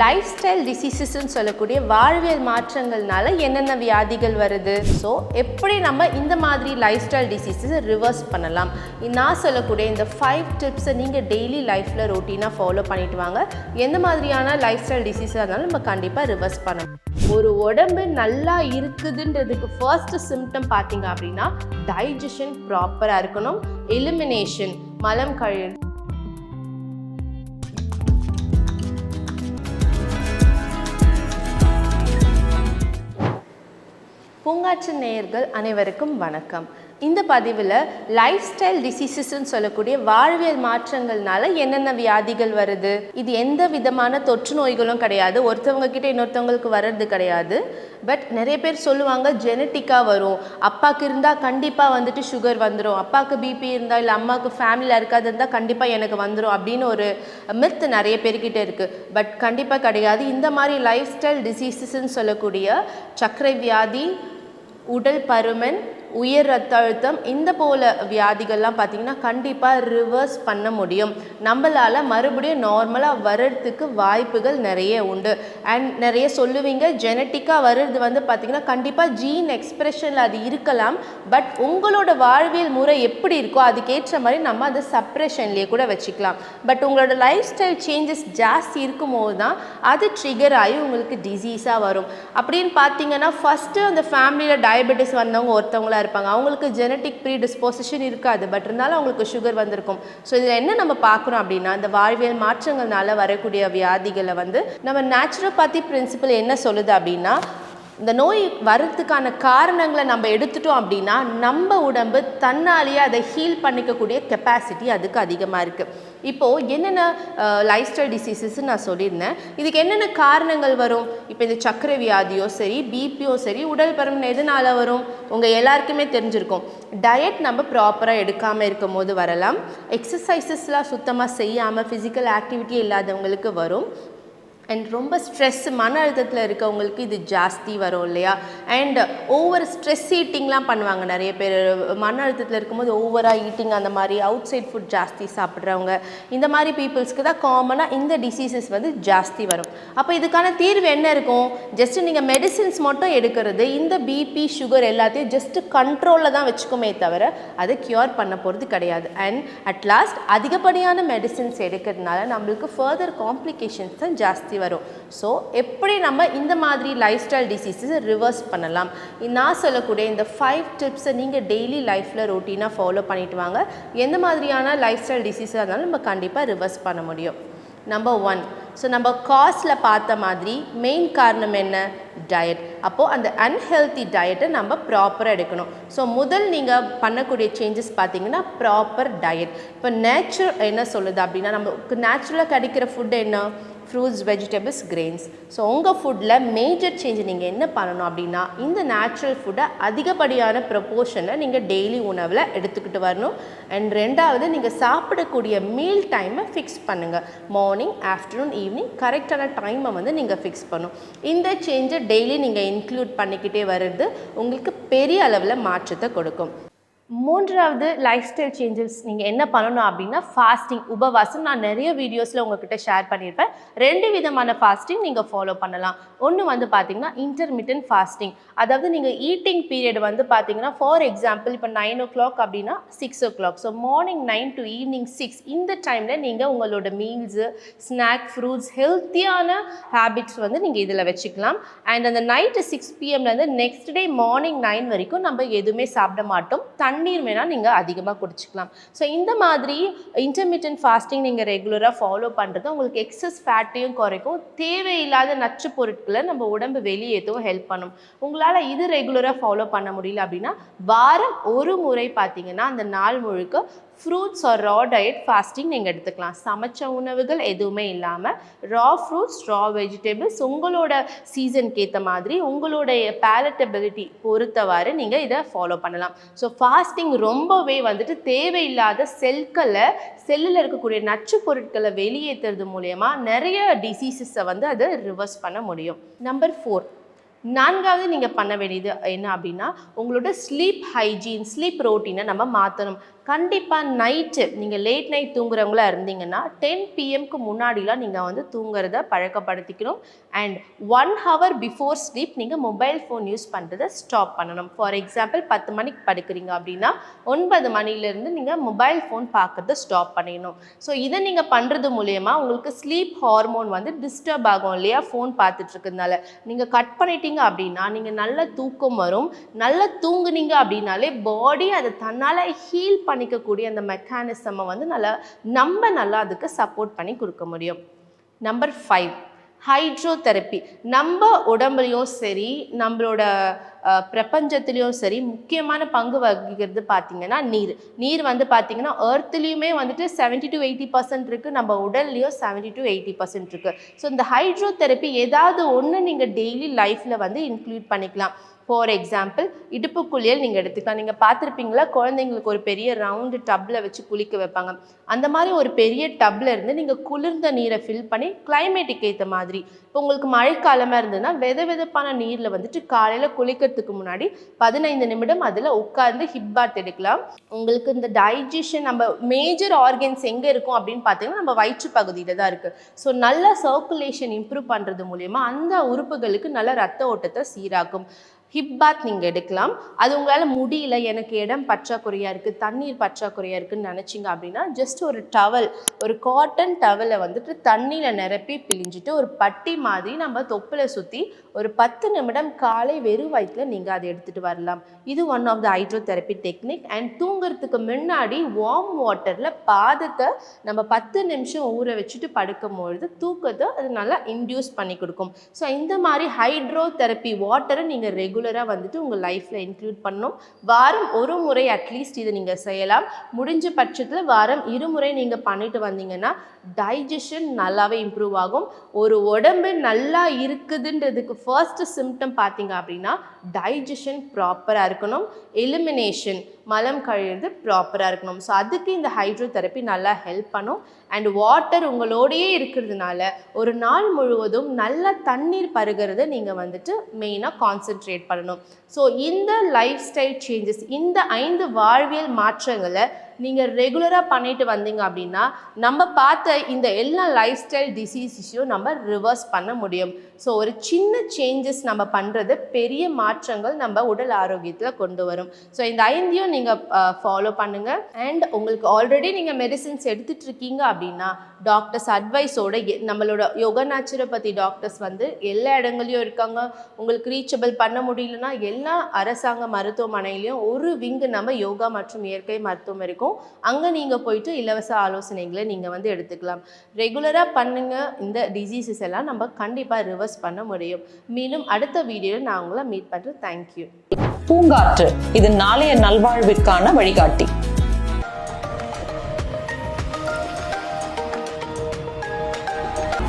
Life style டிசீசஸ்ன்னு சொல்லக்கூடிய வாழ்வியல் மாற்றங்கள்னால என்னென்ன வியாதிகள் வருது? ஸோ எப்படி நம்ம இந்த மாதிரி லைஃப் ஸ்டைல் டிசீஸஸை ரிவர்ஸ் பண்ணலாம்? நான் சொல்லக்கூடிய இந்த ஃபைவ் டிப்ஸை நீங்கள் டெய்லி லைஃப்பில் ரொட்டீனாக ஃபாலோ பண்ணிட்டு வாங்க. எந்த மாதிரியான லைஃப் ஸ்டைல் டிசீஸாக இருந்தாலும் நம்ம கண்டிப்பாக ரிவர்ஸ் பண்ணணும் ஒரு உடம்பு நல்லா இருக்குதுன்றதுக்கு ஃபர்ஸ்ட் சிம்டம் பார்த்தீங்க அப்படின்னா டைஜஷன் ப்ராப்பராக இருக்கணும். எலிமினேஷன் மலம் கழிவு தொலைக்காட்சி நேயர்கள் அனைவருக்கும் வணக்கம். இந்த பதிவில் லைஃப் ஸ்டைல் டிசீசஸ்ன்னு சொல்லக்கூடிய வாழ்வியல் மாற்றங்கள்னால என்னென்ன வியாதிகள் வருது? இது எந்த விதமான தொற்று நோய்களும் கிடையாது. ஒருத்தவங்க கிட்ட இன்னொருத்தவங்களுக்கு வர்றது கிடையாது. பட் நிறைய பேர் சொல்லுவாங்க ஜெனட்டிக்காக வரும். அப்பாவுக்கு இருந்தால் கண்டிப்பாக வந்துட்டு சுகர் வந்துடும் அப்பாவுக்கு பிபி இருந்தால் இல்லை அம்மாவுக்கு ஃபேமிலியில் இருக்காது இருந்தால் கண்டிப்பாக எனக்கு வந்துடும் அப்படின்னு ஒரு மித் நிறைய பேர்கிட்ட இருக்குது பட் கண்டிப்பாக கிடையாது. இந்த மாதிரி லைஃப் ஸ்டைல் டிசீசஸ்ன்னு சொல்லக்கூடிய சர்க்கரை வியாதி உடல் பருமன் உயர் ரத்த அழுத்தம் இந்த போல வியாதிகள்லாம் பார்த்திங்கன்னா கண்டிப்பாக ரிவர்ஸ் பண்ண முடியும். நம்மளால் மறுபடியும் நார்மலாக வர்றதுக்கு வாய்ப்புகள் நிறைய உண்டு. அண்ட் நிறைய சொல்லுவீங்க ஜெனட்டிக்காக வர்றது வந்து பார்த்திங்கன்னா கண்டிப்பாக ஜீன் எக்ஸ்பிரஷனில் அது இருக்கலாம். பட் உங்களோட வாழ்வியல் முறை எப்படி இருக்கோ அதுக்கேற்ற மாதிரி நம்ம அதை சப்ரெஷன்லேயே கூட வச்சுக்கலாம். பட் உங்களோட லைஃப் ஸ்டைல் சேஞ்சஸ் ஜாஸ்தி இருக்கும்போது தான் அது ட்ரிகர் ஆகி உங்களுக்கு டிசீஸாக வரும். அப்படின்னு பார்த்தீங்கன்னா ஃபஸ்ட்டு அந்த ஃபேமிலியில் டயபெட்டிஸ் வந்தவங்க ஒருத்தவங்கள இருப்பாங்க. அவங்களுக்கு ஜெனட்டிக் ப்ரீ டிஸ்போசிஷன் இருக்காது. பட் இருந்தாலும் அவங்களுக்கு சுகர் வந்திருக்கும். ஸோ இதில் என்ன நம்ம பார்க்குறோம் அப்படின்னா இந்த வாழ்வியல் மாற்றங்கள்னால வரக்கூடிய வியாதிகளை வந்து நம்ம நேச்சுரோபதி பிரின்சிபல் என்ன சொல்லுது அப்படின்னா இந்த நோய் வர்றதுக்கான காரணங்களை நம்ம எடுத்துட்டோம் அப்படின்னா நம்ம உடம்பு தன்னாலேயே அதை ஹீல் பண்ணிக்கக்கூடிய கெப்பாசிட்டி அதுக்கு அதிகமாக இருக்குது இப்போது என்னென்ன லைஃப் ஸ்டைல் டிசீசஸ் நான் சொல்லியிருந்தேன். இதுக்கு என்னென்ன காரணங்கள் வரும்? இப்போ இந்த சக்கரை வியாதியோ சரி பிபியோ சரி உடல் பருமன் எதனால் வரும்? உங்கள் எல்லாருக்குமே தெரிஞ்சிருக்கும். டயட் நம்ம ப்ராப்பராக எடுக்காமல் இருக்கும் போது வரலாம். எக்ஸசைசஸ்லாம் சுத்தமாக செய்யாமல் ஃபிசிக்கல் ஆக்டிவிட்டி இல்லாதவங்களுக்கு வரும். அண்ட் ரொம்ப ஸ்ட்ரெஸ் மன அழுத்தத்தில் இருக்கவங்களுக்கு இது ஜாஸ்தி வரும் இல்லையா? அண்ட் ஓவர் ஸ்ட்ரெஸ் ஈட்டிங்லாம் பண்ணுவாங்க நிறைய பேர். மன அழுத்தத்தில் இருக்கும்போது ஓவராக ஈட்டிங் அந்த மாதிரி அவுட் சைட் ஃபுட் ஜாஸ்தி சாப்பிட்றவங்க. இந்த மாதிரி பீப்புள்ஸ்க்கு தான் காமனாக இந்த டிசீசஸ் வந்து ஜாஸ்தி வரும். அப்போ இதுக்கான தீர்வு என்ன இருக்கும்? ஜஸ்ட் நீங்கள் மெடிசின்ஸ் மட்டும் எடுக்கிறது இந்த பிபி சுகர் எல்லாத்தையும் ஜஸ்ட் கண்ட்ரோலில் தான் வச்சுக்குமே தவிர அதை க்யூர் பண்ண போகிறது கிடையாது. அண்ட் அட் லாஸ்ட் அதிகப்படியான மெடிசின்ஸ் எடுக்கிறதுனால நம்மளுக்கு ஃபர்தர் காம்ப்ளிகேஷன்ஸ் தான் ஜாஸ்தி ஜாஸ்தி வரும். ஸோ எப்படி நம்ம இந்த மாதிரி லைஃப் ஸ்டைல் டிசீஸஸை ரிவர்ஸ் பண்ணலாம்? நான் சொல்லக்கூடிய இந்த ஃபைவ் டிப்ஸை நீங்கள் டெய்லி லைஃப்பில் ரொட்டீனாக ஃபாலோ பண்ணிட்டு வாங்க. எந்த மாதிரியான லைஃப் ஸ்டைல் டிசீஸாக இருந்தாலும் நம்ம கண்டிப்பாக ரிவர்ஸ் பண்ண முடியும். நம்பர் ஒன் ஸோ நம்ம காஸ்டில் பார்த்த மாதிரி மெயின் காரணம் என்ன? டயட் அப்போது அந்த அன்ஹெல்தி டயட்டை நம்ம ப்ராப்பராக எடுக்கணும். ஸோ முதல் நீங்கள் பண்ணக்கூடிய சேஞ்சஸ் பார்த்தீங்கன்னா ப்ராப்பர் டயட் இப்போ நேச்சுரல் என்ன சொல்லுது அப்படின்னா நமக்கு நேச்சுரலாக கிடைக்கிற ஃபுட் என்ன? ஃப்ரூட்ஸ் வெஜிடபிள்ஸ் கிரெயின்ஸ் ஸோ உங்கள் ஃபுட்டில் மேஜர் சேஞ்ச் நீங்கள் என்ன பண்ணணும் அப்படின்னா இந்த நேச்சுரல் ஃபுட்டை அதிகப்படியான ப்ரொப்போர்ஷனை நீங்கள் டெய்லி உணவில் எடுத்துக்கிட்டு வரணும். அண்ட் ரெண்டாவது நீங்கள் சாப்பிடக்கூடிய மீல் டைமை ஃபிக்ஸ் பண்ணுங்கள் மார்னிங் ஆஃப்டர்நூன் ஈவினிங் கரெக்டான டைமை வந்து நீங்கள் ஃபிக்ஸ் பண்ணும் இந்த சேஞ்சை டெய்லி நீங்கள் இன்க்ளூட் பண்ணிக்கிட்டே வர்றது உங்களுக்கு பெரிய அளவில் மாற்றத்தை கொடுக்கும். மூன்றாவது லைஃப் ஸ்டைல் சேஞ்சஸ் நீங்கள் என்ன பண்ணணும் அப்படின்னா ஃபாஸ்டிங் உபவாசம் நான் நிறைய வீடியோஸில் உங்ககிட்ட ஷேர் பண்ணியிருப்பேன். ரெண்டு விதமான ஃபாஸ்டிங் நீங்கள் ஃபாலோ பண்ணலாம். ஒன்று வந்து பார்த்தீங்கன்னா இன்டர்மீடியன்ட் ஃபாஸ்டிங் அதாவது நீங்கள் ஈட்டிங் பீரியட் வந்து பார்த்தீங்கன்னா ஃபார் எக்ஸாம்பிள் இப்போ நைன் ஓ கிளாக் அப்படின்னா six o'clock so morning nine to evening six இந்த டைமில் நீங்கள் உங்களோட மீல்ஸு ஸ்நாக் ஃப்ரூட்ஸ் ஹெல்த்தியான ஹேபிட்ஸ் வந்து நீங்கள் இதில் வச்சுக்கலாம். அண்ட் அந்த நைட்டு சிக்ஸ் பிஎம்லேருந்து நெக்ஸ்ட் டே மார்னிங் நைன் வரைக்கும் நம்ம எதுவுமே சாப்பிட மாட்டோம். தண்ணீர் வேணால் நீங்கள் அதிகமாக குடிச்சிக்கலாம். ஸோ இந்த மாதிரி இன்டர்மீடியன்ட் ஃபாஸ்டிங் நீங்கள் ரெகுலராக ஃபாலோ பண்ணுறது உங்களுக்கு எக்ஸஸ் ஃபேட்டையும் குறைக்கும். தேவையில்லாத நச்சு பொருட்களை நம்ம உடம்பு வெளியேற்றவும் ஹெல்ப் பண்ணும். உங்களால் இது ரெகுலராக ஃபாலோ பண்ண முடியல அப்படின்னா வாரம் ஒரு முறை பார்த்தீங்கன்னா அந்த நாள் முழுக்க fruits or raw diet fasting நீங்கள் எடுத்துக்கலாம். சமைச்ச உணவுகள் எதுவுமே இல்லாமல் ரா ஃப்ரூட்ஸ் ரா வெஜிடபிள்ஸ் உங்களோட சீசனுக்கு ஏற்ற மாதிரி உங்களுடைய பேலட்டபிலிட்டி பொறுத்தவாறு நீங்கள் இதை ஃபாலோ பண்ணலாம். ஸோ ஃபாஸ்டிங் ரொம்பவே வந்துட்டு தேவையில்லாத செல்களை செல்லில் இருக்கக்கூடிய நச்சு பொருட்களை வெளியேற்றுறது மூலயமா நிறைய டிசீசஸை வந்து அதை ரிவர்ஸ் பண்ண முடியும். நம்பர் ஃபோர் நான்காவது நீங்கள் பண்ண வேண்டியது என்ன அப்படின்னா உங்களோட ஸ்லீப் ஹைஜீன் ஸ்லீப் ரோட்டீனை நம்ம மாற்றணும் கண்டிப்பாக நைட்டு நீங்கள் லேட் நைட் தூங்குறவங்களா இருந்தீங்கன்னா டென் பிஎம்க்கு முன்னாடிலாம் நீங்கள் வந்து தூங்குறத பழக்கப்படுத்திக்கணும். And one hour before sleep நீங்கள் மொபைல் ஃபோன் யூஸ் பண்ணுறதை ஸ்டாப் பண்ணணும். ஃபார் எக்ஸாம்பிள் பத்து மணிக்கு படுக்கிறீங்க அப்படின்னா ஒன்பது மணிலேருந்து நீங்கள் மொபைல் ஃபோன் பார்க்குறத ஸ்டாப் பண்ணிடணும். ஸோ இதை நீங்கள் பண்ணுறது மூலயமா உங்களுக்கு ஸ்லீப் ஹார்மோன் வந்து டிஸ்டர்ப் ஆகும் இல்லையா? ஃபோன் பார்த்துட்டு இருக்கிறதுனால நீங்கள் கட் பண்ணிட்டீங்க அப்படின்னா நீங்கள் நல்ல தூக்கம் வரும். நல்லா தூங்குனீங்க அப்படின்னாலே பாடி அதை தன்னால் ஹீல் பண்ணிக்கக்கூடிய அந்த மெக்கானிசமை வந்து நல்லா நம்ம நல்லா அதுக்கு சப்போர்ட் பண்ணி கொடுக்க முடியும். நம்பர் ஃபைவ் ஹைட்ரோதெரப்பி நம்ம உடம்புலையும் சரி நம்மளோட பிரபஞ்சத்துலேயும் சரி முக்கியமான பங்கு வகிக்கிறது பார்த்தீங்கன்னா நீர். நீர் வந்து பார்த்திங்கன்னா ஏர்த்துலேயுமே வந்துட்டு செவன்ட்டி டு எயிட்டி பர்சன்ட் இருக்குது நம்ம உடல்லையும் செவன்ட்டி டு எயிட்டி பர்சன்ட் இருக்குது ஸோ இந்த ஹைட்ரோதெரப்பி ஏதாவது ஒன்று நீங்கள் டெய்லி லைஃப்பில் வந்து இன்க்ளூட் பண்ணிக்கலாம். ஃபார் எக்ஸாம்பிள் இடுப்பு குளியல் நீங்கள் எடுத்துக்கலாம். நீங்கள் பார்த்துருப்பீங்களா? குழந்தைங்களுக்கு ஒரு பெரிய ரவுண்டு டப்பில் வச்சு குளிக்க வைப்பாங்க. அந்த மாதிரி ஒரு பெரிய டப்பில் இருந்து நீங்கள் குளிர்ந்த நீரை ஃபில் பண்ணி கிளைமேட்டுக்கு ஏற்ற மாதிரி. இப்போ உங்களுக்கு மழைக்காலமாக இருந்ததுன்னா வெத வெதப்பான நீரில் வந்துட்டு காலையில் குளிக்கிறதுக்கு முன்னாடி பதினைந்து நிமிடம் அதில் உட்கார்ந்து ஹிப் பாத் எடுக்கலாம். உங்களுக்கு இந்த டைஜஷன் நம்ம மேஜர் ஆர்கன்ஸ் எங்கே இருக்கும் அப்படின்னு பார்த்தீங்கன்னா நம்ம வயிற்று பகுதியில் தான் இருக்குது ஸோ நல்ல சர்க்குலேஷன் இம்ப்ரூவ் பண்ணுறது மூலயமா அந்த உறுப்புகளுக்கு நல்ல ரத்த ஓட்டத்தை சீராக்கும். ஹிப் பாத் நீங்கள் எடுக்கலாம். அது உங்களால் முடியல எனக்கு இடம் பற்றாக்குறையாக இருக்குது தண்ணீர் பற்றாக்குறையாக இருக்குதுன்னு நினச்சிங்க அப்படின்னா ஜஸ்ட் ஒரு டவல் ஒரு காட்டன் டவலை வந்துட்டு தண்ணியில் நிரப்பி பிழிஞ்சிட்டு ஒரு பட்டி மாதிரி நம்ம தொப்பில் சுற்றி ஒரு பத்து நிமிடம் காலை வெறும் வயிற்றில் நீங்கள் அதை எடுத்துகிட்டு வரலாம். இது one of the hydrotherapy technique and தூங்குறதுக்கு முன்னாடி வார்ம் வாட்டரில் பாதத்தை நம்ம பத்து நிமிஷம் ஊற வச்சுட்டு படுக்கும்பொழுது தூக்கத்தை அது நல்லா இன்டியூஸ் பண்ணி கொடுக்கும். ஸோ இந்த மாதிரி ஹைட்ரோ தெரப்பி வாட்டரை நீங்கள் ரெகுலர் ரெகுலராக வந்துட்டு உங்கள் லைஃப்பில் இன்க்ளூட் பண்ணணும். வாரம் ஒரு முறை அட்லீஸ்ட் இதை நீங்கள் செய்யலாம். முடிஞ்ச பட்சத்தில் வாரம் இருமுறை நீங்கள் பண்ணிட்டு வந்தீங்கன்னா டைஜஷன் நல்லாவே இம்ப்ரூவ் ஆகும். ஒரு உடம்பு நல்லா இருக்குதுன்றதுக்கு ஃபர்ஸ்ட் சிம்டம் பார்த்தீங்க அப்படின்னா டைஜஷன் ப்ராப்பராக இருக்கணும். எலிமினேஷன் மலம் கழிறது ப்ராப்பராக இருக்கணும். ஸோ அதுக்கு இந்த ஹைட்ரோதெரப்பி நல்லா ஹெல்ப் பண்ணும். அண்ட் வாட்டர் உங்களோடையே இருக்கிறதுனால ஒரு நாள் முழுவதும் நல்ல தண்ணீர் பருகிறத நீங்கள் வந்துட்டு மெயினாக கான்சென்ட்ரேட் பண்ணணும். ஸோ இந்த லைஃப் ஸ்டைல் சேஞ்சஸ் இந்த ஐந்து வாழ்வியல் மாற்றங்களை நீங்கள் ரெகுலராக பண்ணிட்டு வந்தீங்க அப்படின்னா நம்ம பார்த்த இந்த எல்லா லைஃப் ஸ்டைல் டிசீஸையும் நம்ம ரிவர்ஸ் பண்ண முடியும். ஸோ ஒரு சின்ன சேஞ்சஸ் நம்ம பண்ணுறது பெரிய மாற்றங்கள் நம்ம உடல் ஆரோக்கியத்தில் கொண்டு வரும். ஸோ இந்த ஐந்தையும் நீங்கள் ஃபாலோ பண்ணுங்கள் அண்ட் உங்களுக்கு ஆல்ரெடி நீங்கள் மெடிசின்ஸ் எடுத்துகிட்ருக்கீங்க அப்படின்னா டாக்டர்ஸ் அட்வைஸோட நம்மளோட யோகா நேச்சுரோபதி டாக்டர்ஸ் வந்து எல்லா இடங்களையும் இருக்காங்க. உங்களுக்கு ரீச்சபிள் பண்ண முடியலன்னா எல்லா அரசாங்க மருத்துவமனையிலையும் ஒரு விங்கு நம்ம யோகா மற்றும் இயற்கை மருத்துவம் இருக்கும். அங்கே நீங்கள் போயிட்டு இலவச ஆலோசனைகளை நீங்கள் வந்து எடுத்துக்கலாம். ரெகுலராக பண்ணுங்க. இந்த டிசீசஸ் எல்லாம் நம்ம கண்டிப்பாக ரிவர்ஸ் பண்ண முடியும். மீண்டும் அடுத்த வீடியோவில் நான் உங்களை மீட் பண்ணுறேன் தேங்க்யூ பூங்காற்று இது நாளைய நல்வாழ்விற்கான வழிகாட்டி.